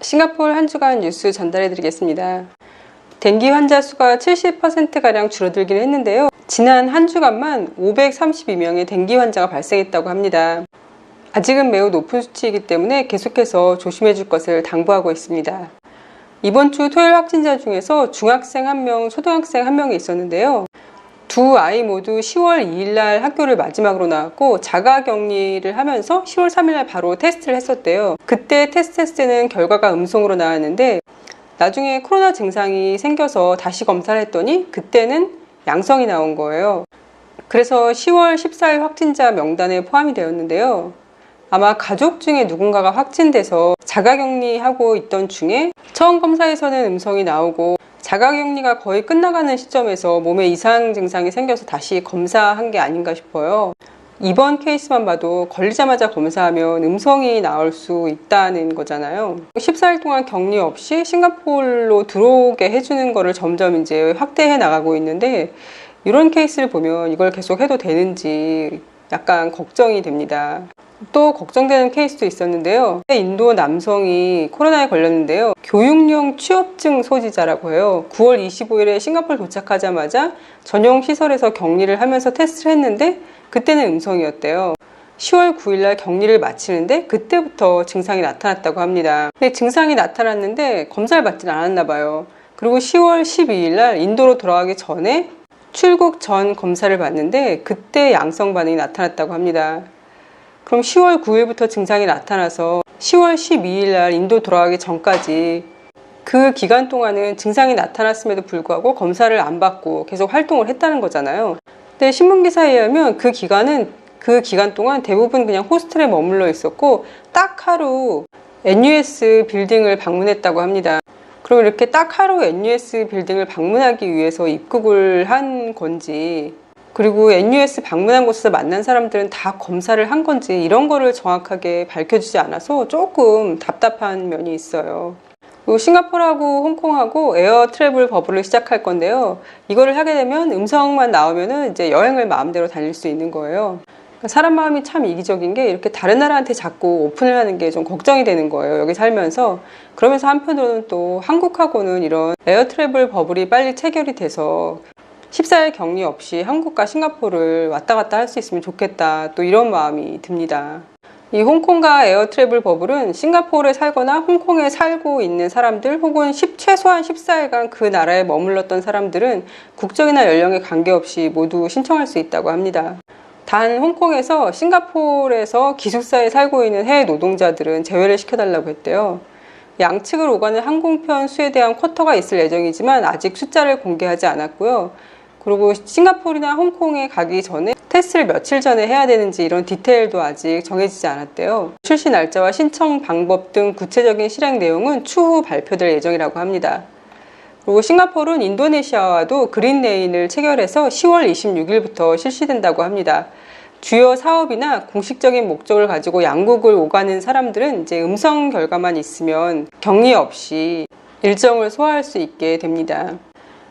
싱가포르 한 주간 뉴스 전달해 드리겠습니다. 댕기 환자 수가 70%가량 줄어들긴 했는데요. 지난 한 주간만 532명의 댕기 환자가 발생했다고 합니다. 아직은 매우 높은 수치이기 때문에 계속해서 조심해 줄 것을 당부하고 있습니다. 이번 주 토요일 확진자 중에서 중학생 1명, 초등학생 1명이 있었는데요. 두 아이 모두 10월 2일 날 학교를 마지막으로 나왔고 자가 격리를 하면서 10월 3일 날 바로 테스트를 했었대요. 그때 테스트 했을 때는 결과가 음성으로 나왔는데 나중에 코로나 증상이 생겨서 다시 검사를 했더니 그때는 양성이 나온 거예요. 그래서 10월 14일 확진자 명단에 포함이 되었는데요. 아마 가족 중에 누군가가 확진돼서 자가격리하고 있던 중에 처음 검사에서는 음성이 나오고 자가격리가 거의 끝나가는 시점에서 몸에 이상 증상이 생겨서 다시 검사한 게 아닌가 싶어요. 이번 케이스만 봐도 걸리자마자 검사하면 음성이 나올 수 있다는 거잖아요. 14일 동안 격리 없이 싱가포르로 들어오게 해주는 거를 점점 이제 확대해 나가고 있는데 이런 케이스를 보면 이걸 계속 해도 되는지 약간 걱정이 됩니다. 또 걱정되는 케이스도 있었는데요. 인도 남성이 코로나에 걸렸는데요. 교육용 취업증 소지자라고 해요. 9월 25일에 싱가포르 도착하자마자 전용 시설에서 격리를 하면서 테스트를 했는데 그때는 음성이었대요. 10월 9일날 격리를 마치는데 그때부터 증상이 나타났다고 합니다. 근데 증상이 나타났는데 검사를 받진 않았나 봐요. 그리고 10월 12일날 인도로 돌아가기 전에 출국 전 검사를 받는데 그때 양성 반응이 나타났다고 합니다. 그럼 10월 9일부터 증상이 나타나서 10월 12일 날 인도 돌아가기 전까지 그 기간 동안은 증상이 나타났음에도 불구하고 검사를 안 받고 계속 활동을 했다는 거잖아요. 근데 신문 기사에 의하면 그 기간은 그 기간 동안 대부분 그냥 호스텔에 머물러 있었고 딱 하루 NUS 빌딩을 방문했다고 합니다. 그럼 이렇게 딱 하루 NUS 빌딩을 방문하기 위해서 입국을 한 건지 그리고 NUS 방문한 곳에서 만난 사람들은 다 검사를 한 건지 이런 거를 정확하게 밝혀주지 않아서 조금 답답한 면이 있어요. 싱가포르하고 홍콩하고 에어 트래블 버블을 시작할 건데요. 이거를 하게 되면 음성만 나오면은 이제 여행을 마음대로 다닐 수 있는 거예요. 그러니까 사람 마음이 참 이기적인 게 이렇게 다른 나라한테 자꾸 오픈을 하는 게 좀 걱정이 되는 거예요. 여기 살면서. 그러면서 한편으로는 또 한국하고는 이런 에어 트래블 버블이 빨리 체결이 돼서 14일 격리 없이 한국과 싱가포르를 왔다 갔다 할 수 있으면 좋겠다. 또 이런 마음이 듭니다. 이 홍콩과 에어 트래블 버블은 싱가포르에 살거나 홍콩에 살고 있는 사람들 혹은 10, 최소한 14일간 그 나라에 머물렀던 사람들은 국적이나 연령에 관계없이 모두 신청할 수 있다고 합니다. 단 홍콩에서 싱가포르에서 기숙사에 살고 있는 해외 노동자들은 제외를 시켜달라고 했대요. 양측을 오가는 항공편 수에 대한 쿼터가 있을 예정이지만 아직 숫자를 공개하지 않았고요. 그리고 싱가포르나 홍콩에 가기 전에 테스트를 며칠 전에 해야 되는지 이런 디테일도 아직 정해지지 않았대요. 출시 날짜와 신청 방법 등 구체적인 실행 내용은 추후 발표될 예정이라고 합니다. 그리고 싱가포르는 인도네시아와도 그린 레인을 체결해서 10월 26일부터 실시된다고 합니다. 주요 사업이나 공식적인 목적을 가지고 양국을 오가는 사람들은 이제 음성 결과만 있으면 격리 없이 일정을 소화할 수 있게 됩니다.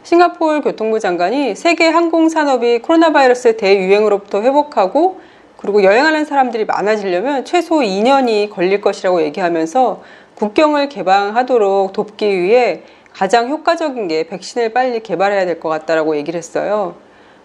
싱가포르 교통부 장관이 세계 항공 산업이 코로나 바이러스 대유행으로부터 회복하고 그리고 여행하는 사람들이 많아지려면 최소 2년이 걸릴 것이라고 얘기하면서 국경을 개방하도록 돕기 위해 가장 효과적인 게 백신을 빨리 개발해야 될 것 같다라고 얘기를 했어요.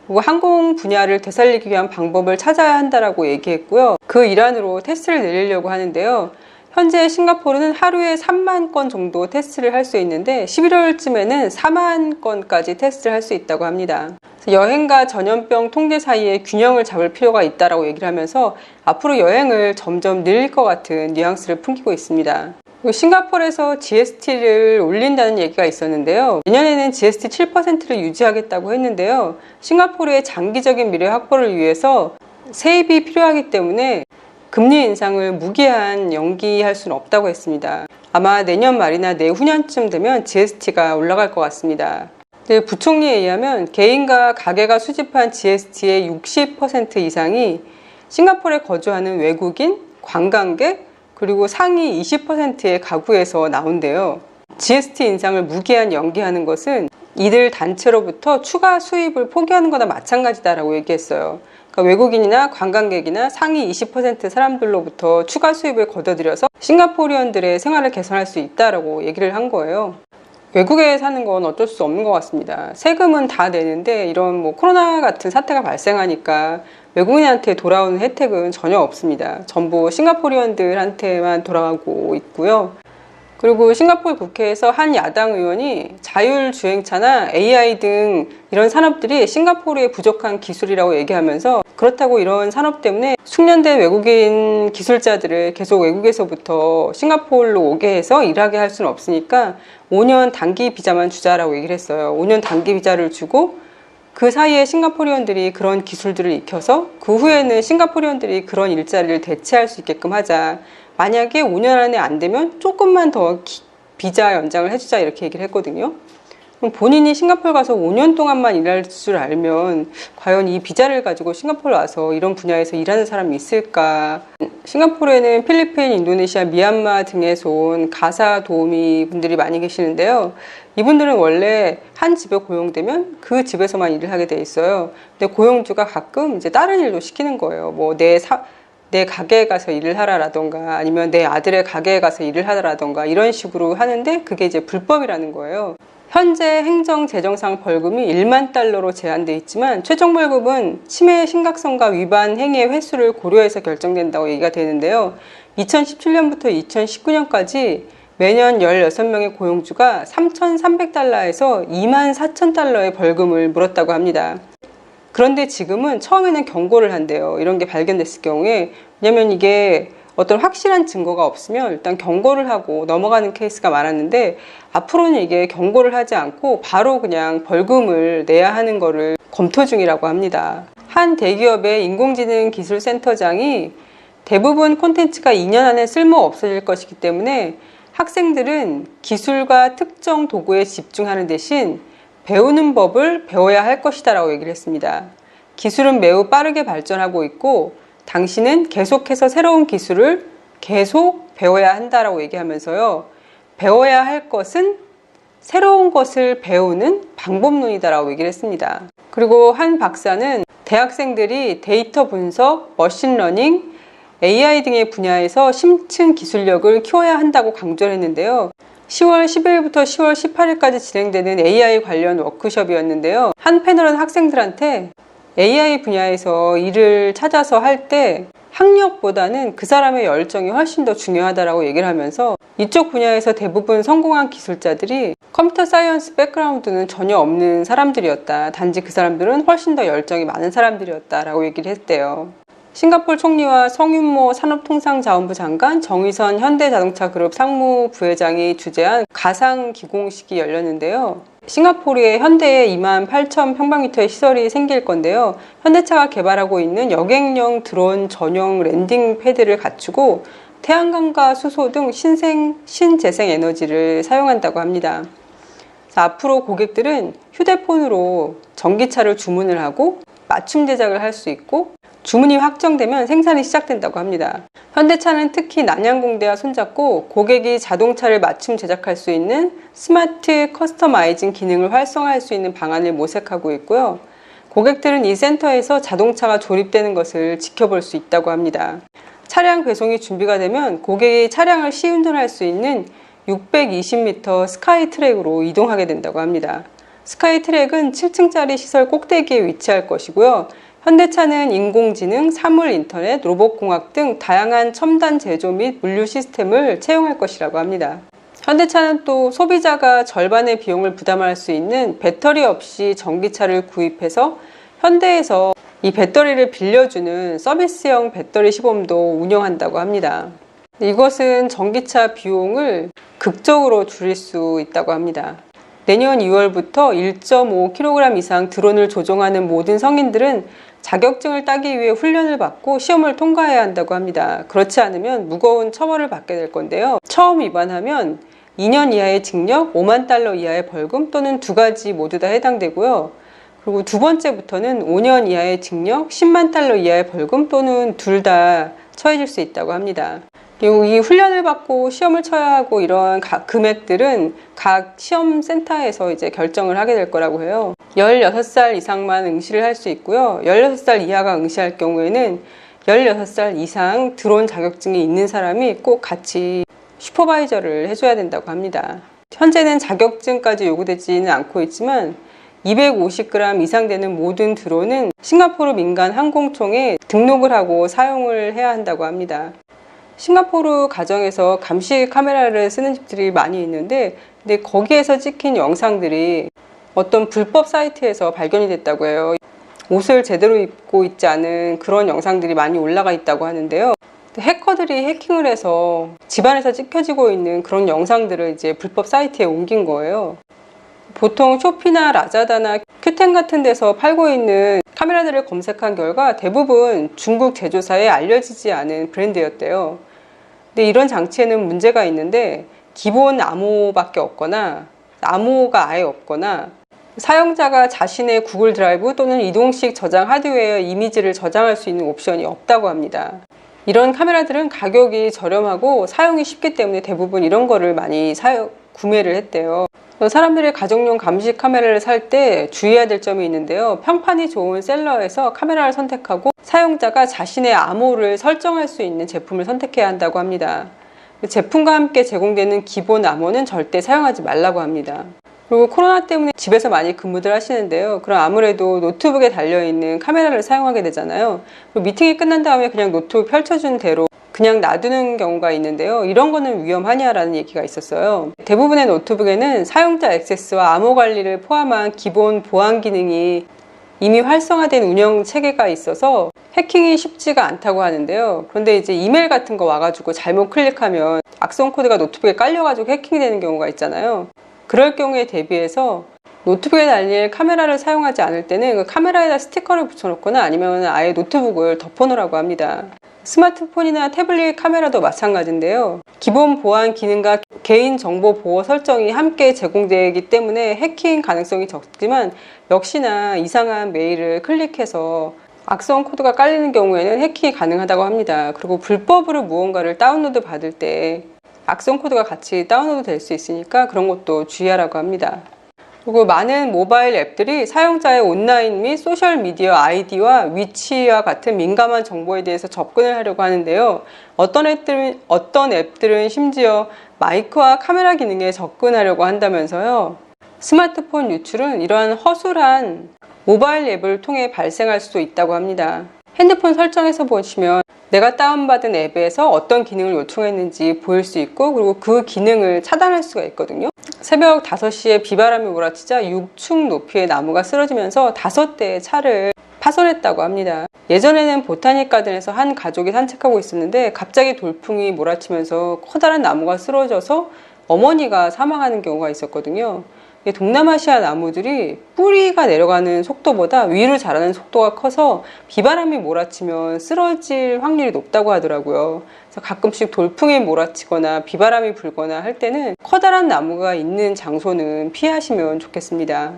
그리고 항공 분야를 되살리기 위한 방법을 찾아야 한다라고 얘기했고요. 그 일환으로 테스트를 내리려고 하는데요. 현재 싱가포르는 하루에 3만 건 정도 테스트를 할 수 있는데 11월쯤에는 4만 건까지 테스트를 할 수 있다고 합니다. 여행과 전염병 통제 사이에 균형을 잡을 필요가 있다라고 얘기를 하면서 앞으로 여행을 점점 늘릴 것 같은 뉘앙스를 풍기고 있습니다. 싱가포르에서 GST를 올린다는 얘기가 있었는데요. 내년에는 GST 7%를 유지하겠다고 했는데요. 싱가포르의 장기적인 미래 확보를 위해서 세입이 필요하기 때문에 금리 인상을 무기한 연기할 수는 없다고 했습니다. 아마 내년 말이나 내후년쯤 되면 GST가 올라갈 것 같습니다. 네, 부총리에 의하면 개인과 가게가 수집한 GST의 60% 이상이 싱가포르에 거주하는 외국인, 관광객, 그리고 상위 20%의 가구에서 나온대요. GST 인상을 무기한 연기하는 것은 이들 단체로부터 추가 수입을 포기하는 거나 마찬가지다라고 얘기했어요. 그러니까 외국인이나 관광객이나 상위 20% 사람들로부터 추가 수입을 걷어들여서 싱가포리언들의 생활을 개선할 수 있다라고 얘기를 한 거예요. 외국에 사는 건 어쩔 수 없는 것 같습니다. 세금은 다 내는데 이런 뭐 코로나 같은 사태가 발생하니까 외국인한테 돌아오는 혜택은 전혀 없습니다. 전부 싱가포리언들한테만 돌아가고 있고요. 그리고 싱가포르 국회에서 한 야당 의원이 자율주행차나 AI 등 이런 산업들이 싱가포르의 부족한 기술이라고 얘기하면서 그렇다고 이런 산업 때문에 숙련된 외국인 기술자들을 계속 외국에서부터 싱가포르로 오게 해서 일하게 할 수는 없으니까 5년 단기 비자만 주자라고 얘기를 했어요. 5년 단기 비자를 주고 그 사이에 싱가포리언들이 그런 기술들을 익혀서 그 후에는 싱가포리언들이 그런 일자리를 대체할 수 있게끔 하자. 만약에 5년 안에 안 되면 조금만 더 기- 비자 연장을 해주자 이렇게 얘기를 했거든요. 그럼 본인이 싱가포르 가서 5년 동안만 일할 줄 알면 과연 이 비자를 가지고 싱가포르 와서 이런 분야에서 일하는 사람이 있을까? 싱가포르에는 필리핀, 인도네시아, 미얀마 등에서 온 가사 도우미 분들이 많이 계시는데요. 이분들은 원래 한 집에 고용되면 그 집에서만 일을 하게 돼 있어요. 근데 고용주가 가끔 이제 다른 일도 시키는 거예요. 뭐내 사, 내 가게에 가서 일을 하라라던가 아니면 내 아들의 가게에 가서 일을 하라라던가 이런 식으로 하는데 그게 이제 불법이라는 거예요. 현재 행정 재정상 벌금이 1만 달러로 제한돼 있지만 최종 벌금은 침해의 심각성과 위반 행위의 횟수를 고려해서 결정된다고 얘기가 되는데요. 2017년부터 2019년까지 매년 16명의 고용주가 3,300달러에서 2만 4천 달러의 벌금을 물었다고 합니다. 그런데 지금은 처음에는 경고를 한대요. 이런 게 발견됐을 경우에. 왜냐면 이게 어떤 확실한 증거가 없으면 일단 경고를 하고 넘어가는 케이스가 많았는데 앞으로는 이게 경고를 하지 않고 바로 그냥 벌금을 내야 하는 거를 검토 중이라고 합니다. 한 대기업의 인공지능 기술 센터장이 대부분 콘텐츠가 2년 안에 쓸모 없어질 것이기 때문에 학생들은 기술과 특정 도구에 집중하는 대신 배우는 법을 배워야 할 것이다 라고 얘기를 했습니다. 기술은 매우 빠르게 발전하고 있고 당신은 계속해서 새로운 기술을 계속 배워야 한다라고 얘기하면서요. 배워야 할 것은 새로운 것을 배우는 방법론이다라고 얘기를 했습니다. 그리고 한 박사는 대학생들이 데이터 분석, 머신러닝, AI 등의 분야에서 심층 기술력을 키워야 한다고 강조를 했는데요. 10월 10일부터 10월 18일까지 진행되는 AI 관련 워크숍이었는데요. 한 패널은 학생들한테 AI 분야에서 일을 찾아서 할 때 학력보다는 그 사람의 열정이 훨씬 더 중요하다라고 얘기를 하면서 이쪽 분야에서 대부분 성공한 기술자들이 컴퓨터 사이언스 백그라운드는 전혀 없는 사람들이었다. 단지 그 사람들은 훨씬 더 열정이 많은 사람들이었다라고 얘기를 했대요. 싱가포르 총리와 성윤모 산업통상자원부 장관, 정의선 현대자동차그룹 상무부회장이 주재한 가상 기공식이 열렸는데요. 싱가포르에 현대에 2만 8천 평방미터의 시설이 생길 건데요. 현대차가 개발하고 있는 여객용 드론 전용 랜딩 패드를 갖추고 태양광과 수소 등 신생, 신재생 에너지를 사용한다고 합니다. 자, 앞으로 고객들은 휴대폰으로 전기차를 주문을 하고 맞춤 제작을 할 수 있고 주문이 확정되면 생산이 시작된다고 합니다. 현대차는 특히 난양공대와 손잡고 고객이 자동차를 맞춤 제작할 수 있는 스마트 커스터마이징 기능을 활성화할 수 있는 방안을 모색하고 있고요. 고객들은 이 센터에서 자동차가 조립되는 것을 지켜볼 수 있다고 합니다. 차량 배송이 준비가 되면 고객이 차량을 시운전할 수 있는 620m 스카이 트랙으로 이동하게 된다고 합니다. 스카이 트랙은 7층짜리 시설 꼭대기에 위치할 것이고요. 현대차는 인공지능, 사물 인터넷, 로봇공학 등 다양한 첨단 제조 및 물류 시스템을 채용할 것이라고 합니다. 현대차는 또 소비자가 절반의 비용을 부담할 수 있는 배터리 없이 전기차를 구입해서 현대에서 이 배터리를 빌려주는 서비스형 배터리 시범도 운영한다고 합니다. 이것은 전기차 비용을 극적으로 줄일 수 있다고 합니다. 내년 2월부터 1.5kg 이상 드론을 조종하는 모든 성인들은 자격증을 따기 위해 훈련을 받고 시험을 통과해야 한다고 합니다. 그렇지 않으면 무거운 처벌을 받게 될 건데요. 처음 위반하면 2년 이하의 징역, 5만 달러 이하의 벌금 또는 두 가지 모두 다 해당되고요. 그리고 두 번째부터는 5년 이하의 징역, 10만 달러 이하의 벌금 또는 둘 다 처해질 수 있다고 합니다. 요- 이 훈련을 받고 시험을 쳐야 하고 이런 각 금액들은 각 시험 센터에서 이제 결정을 하게 될 거라고 해요. 16살 이상만 응시를 할 수 있고요. 16살 이하가 응시할 경우에는 16살 이상 드론 자격증이 있는 사람이 꼭 같이 슈퍼바이저를 해줘야 된다고 합니다. 현재는 자격증까지 요구되지는 않고 있지만 250g 이상 되는 모든 드론은 싱가포르 민간 항공청에 등록을 하고 사용을 해야 한다고 합니다. 싱가포르 가정에서 감시 카메라를 쓰는 집들이 많이 있는데 근데 거기에서 찍힌 영상들이 어떤 불법 사이트에서 발견이 됐다고 해요. 옷을 제대로 입고 있지 않은 그런 영상들이 많이 올라가 있다고 하는데요. 해커들이 해킹을 해서 집안에서 찍혀지고 있는 그런 영상들을 이제 불법 사이트에 옮긴 거예요. 보통 쇼피나 라자다나 큐텐 같은 데서 팔고 있는 카메라들을 검색한 결과 대부분 중국 제조사에 알려지지 않은 브랜드였대요. 근데 이런 장치에는 문제가 있는데 기본 암호밖에 없거나 암호가 아예 없거나 사용자가 자신의 구글 드라이브 또는 이동식 저장 하드웨어 이미지를 저장할 수 있는 옵션이 없다고 합니다. 이런 카메라들은 가격이 저렴하고 사용이 쉽기 때문에 대부분 이런 거를 많이 사용, 구매를 했대요. 사람들이 가정용 감시 카메라를 살 때 주의해야 될 점이 있는데요. 평판이 좋은 셀러에서 카메라를 선택하고 사용자가 자신의 암호를 설정할 수 있는 제품을 선택해야 한다고 합니다. 제품과 함께 제공되는 기본 암호는 절대 사용하지 말라고 합니다. 그리고 코로나 때문에 집에서 많이 근무들 하시는데요. 그럼 아무래도 노트북에 달려있는 카메라를 사용하게 되잖아요. 미팅이 끝난 다음에 그냥 노트북 펼쳐준 대로 그냥 놔두는 경우가 있는데요. 이런 거는 위험하냐라는 얘기가 있었어요. 대부분의 노트북에는 사용자 액세스와 암호 관리를 포함한 기본 보안 기능이 이미 활성화된 운영 체계가 있어서 해킹이 쉽지가 않다고 하는데요. 그런데 이제 이메일 같은 거 와가지고 잘못 클릭하면 악성 코드가 노트북에 깔려가지고 해킹이 되는 경우가 있잖아요. 그럴 경우에 대비해서 노트북에 달릴 카메라를 사용하지 않을 때는 그 카메라에다 스티커를 붙여놓거나 아니면 아예 노트북을 덮어놓으라고 합니다. 스마트폰이나 태블릿 카메라도 마찬가지인데요. 기본 보안 기능과 개인정보 보호 설정이 함께 제공되기 때문에 해킹 가능성이 적지만 역시나 이상한 메일을 클릭해서 악성 코드가 깔리는 경우에는 해킹이 가능하다고 합니다. 그리고 불법으로 무언가를 다운로드 받을 때 악성 코드가 같이 다운로드 될 수 있으니까 그런 것도 주의하라고 합니다. 그리고 많은 모바일 앱들이 사용자의 온라인 및 소셜 미디어 아이디와 위치와 같은 민감한 정보에 대해서 접근을 하려고 하는데요. 어떤 앱들은, 어떤 앱들은 심지어 마이크와 카메라 기능에 접근하려고 한다면서요. 스마트폰 유출은 이러한 허술한 모바일 앱을 통해 발생할 수도 있다고 합니다. 핸드폰 설정에서 보시면 내가 다운받은 앱에서 어떤 기능을 요청했는지 보일 수 있고 그리고 그 기능을 차단할 수가 있거든요. 새벽 5시에 비바람이 몰아치자 6층 높이의 나무가 쓰러지면서 5대의 차를 파손했다고 합니다. 예전에는 보타닉 가든에서 한 가족이 산책하고 있었는데 갑자기 돌풍이 몰아치면서 커다란 나무가 쓰러져서 어머니가 사망하는 경우가 있었거든요. 동남아시아 나무들이 뿌리가 내려가는 속도보다 위로 자라는 속도가 커서 비바람이 몰아치면 쓰러질 확률이 높다고 하더라고요. 그래서 가끔씩 돌풍이 몰아치거나 비바람이 불거나 할 때는 커다란 나무가 있는 장소는 피하시면 좋겠습니다.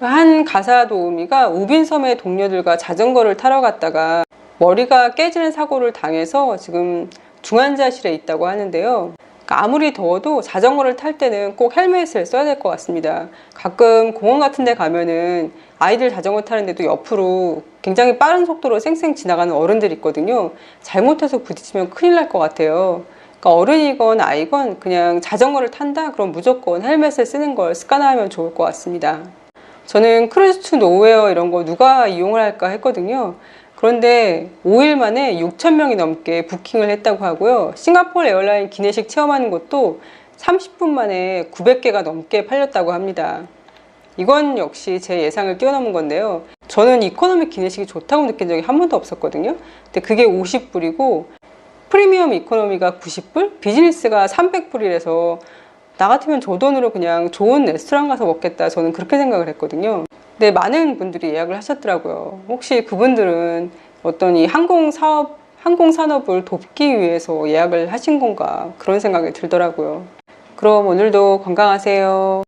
한 가사 도우미가 우빈섬의 동료들과 자전거를 타러 갔다가 머리가 깨지는 사고를 당해서 지금 중환자실에 있다고 하는데요. 그러니까 아무리 더워도 자전거를 탈 때는 꼭 헬멧을 써야 될 것 같습니다. 가끔 공원 같은 데 가면은 아이들 자전거 타는데도 옆으로 굉장히 빠른 속도로 쌩쌩 지나가는 어른들이 있거든요. 잘못해서 부딪히면 큰일 날 것 같아요. 그러니까 어른이건 아이건 그냥 자전거를 탄다? 그럼 무조건 헬멧을 쓰는 걸 습관화하면 좋을 것 같습니다. 저는 크루즈 투 노웨어 이런 거 누가 이용을 할까 했거든요. 그런데 5일 만에 6천 명이 넘게 부킹을 했다고 하고요. 싱가포르 에어라인 기내식 체험하는 것도 30분 만에 900개가 넘게 팔렸다고 합니다. 이건 역시 제 예상을 뛰어넘은 건데요. 저는 이코노미 기내식이 좋다고 느낀 적이 한 번도 없었거든요. 근데 그게 50불이고 프리미엄 이코노미가 90불, 비즈니스가 300불이라서 나 같으면 저 돈으로 그냥 좋은 레스토랑 가서 먹겠다. 저는 그렇게 생각을 했거든요. 근데 많은 분들이 예약을 하셨더라고요. 혹시 그분들은 어떤 이 항공 사업, 항공 산업을 돕기 위해서 예약을 하신 건가 그런 생각이 들더라고요. 그럼 오늘도 건강하세요.